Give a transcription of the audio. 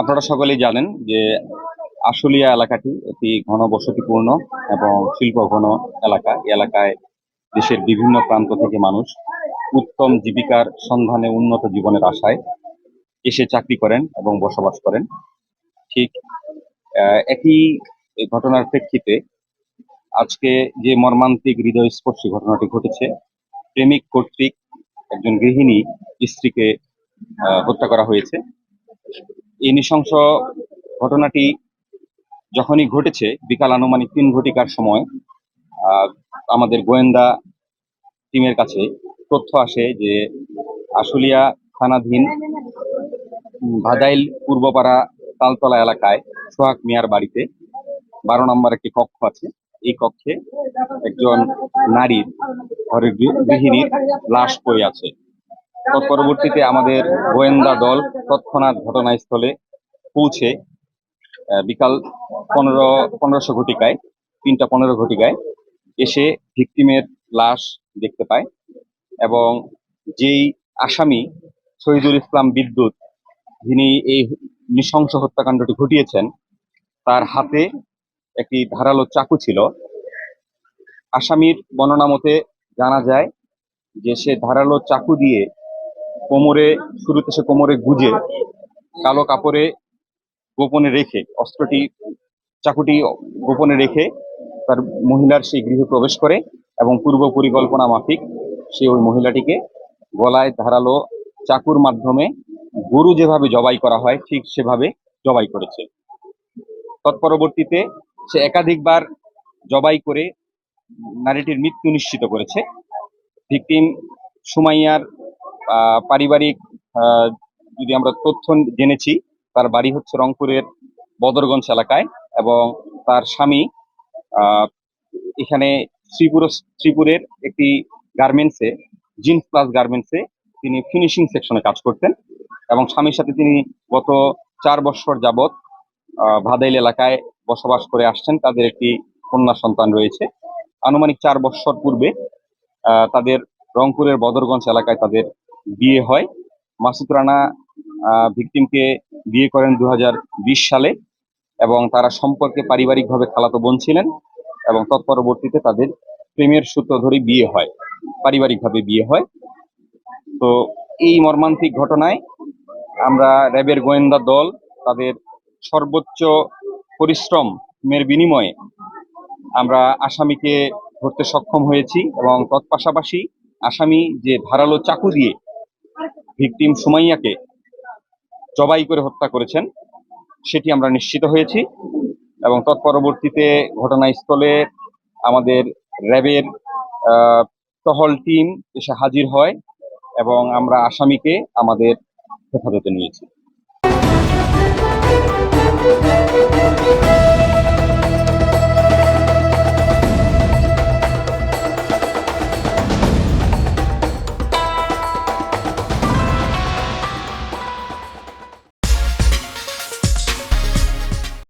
আপনারা সকলেই জানেন যে আশুলিয়া এলাকাটি একটি ঘনবসতিপূর্ণ এবং শিল্প ঘন এলাকা। এই এলাকায় দেশের বিভিন্ন প্রান্ত থেকে মানুষ উত্তম জীবিকার সন্ধানে উন্নত জীবনের আশায় এসে চাকরি করেন এবং বসবাস করেন। ঠিক একই ঘটনার প্রেক্ষিতে আজকে যে মর্মান্তিক হৃদয়স্পর্শী ঘটনাটি ঘটেছে, প্রেমিক কর্তৃক একজন গৃহিণী স্ত্রীকে হত্যা করা হয়েছে। এই নৃশংস ঘটনাটি যখনই ঘটেছে, বিকাল আনুমানিক তিন ঘটিকার সময় আমাদের গোয়েন্দা টিমের কাছে তথ্য আসে যে আশুলিয়া থানাধীন ভাদাইল পূর্বপাড়া তালতলা এলাকায় সোহাগ মিয়ার বাড়িতে বারো নম্বর একটি কক্ষ আছে। এই কক্ষে একজন নারীর, ঘরের গৃহ- গৃহিণীর লাশ পড়ে আছে। তৎপরবর্তীতে আমাদের গোয়েন্দা দল তৎক্ষণাৎ ঘটনাস্থলে পৌঁছে বিকাল পনেরো, পনেরোশো ঘটিকায়, তিনটা পনেরো ঘটিকায় এসে ভিকটিমের লাশ দেখতে পায় এবং যেই আসামি শহীদুল ইসলাম বিদ্যুৎ, যিনি এই নৃশংস হত্যাকাণ্ডটি ঘটিয়েছেন, তার হাতে একটি ধারালো চাকু ছিল। আসামির বর্ণনা মতে জানা যায় যে সে ধারালো চাকু দিয়ে কোমরে, শুরুতে সে কোমরে গুজে কালো কাপড়ে গোপনে রেখে, অস্ত্রটি, চাকুটি গোপনে রেখে তার মহিলার সেই গৃহে প্রবেশ করে এবং পূর্ব পরিকল্পনা মাফিক সে ওই মহিলাটিকে গলায় ধারালো চাকুর মাধ্যমে গরু যেভাবে জবাই করা হয়, ঠিক সেভাবে জবাই করেছে। তৎপরবর্তীতে সে একাধিকবার জবাই করে নারীটির মৃত্যু নিশ্চিত করেছে। ভিকটিম সুমাইয়ার পারিবারিক যদি আমরা তথ্য জেনেছি, তার বাড়ি হচ্ছে রংপুরের বদরগঞ্জ এলাকায় এবং তার স্বামী এখানে শ্রীপুর শ্রীপুরের একটি গার্মেন্টসে জিন্স প্লাস গার্মেন্টসে তিনি ফিনিশিং সেকশনে কাজ করতেন এবং স্বামীর সাথে তিনি গত চার বছর যাবৎ ভাদাইল এলাকায় বসবাস করে আসছেন। তাদের একটি কন্যা সন্তান রয়েছে। আনুমানিক চার বছর পূর্বে তাদের রংপুরের বদরগঞ্জ এলাকায় তাদের বিয়ে হয়। মাসুদ রানা ভিকটিমকে বিয়ে করেন দু হাজার বিশ সালে এবং তারা সম্পর্কে পারিবারিকভাবে খালাতো বোন ছিলেন এবং তৎপরবর্তীতে তাদের প্রেমের সূত্র ধরে বিয়ে হয়, পারিবারিকভাবে বিয়ে হয়। তো এই মর্মান্তিক ঘটনায় আমরা র্যাবের গোয়েন্দা দল, তাদের সর্বোচ্চ পরিশ্রমের বিনিময়ে আমরা আসামিকে ধরতে সক্ষম হয়েছি এবং তৎপাশাপাশি আসামি যে ধারালো চাকু দিয়ে ভিকটিম সুমাইয়াকে জবাই করে হত্যা করেছেন, সেটি আমরা নিশ্চিত হয়েছি এবং তৎপরবর্তীতে ঘটনাস্থলে আমাদের র্যাবের টহল টিম এসে হাজির হয় এবং আমরা আসামিকে আমাদের হেফাজতে নিয়েছি।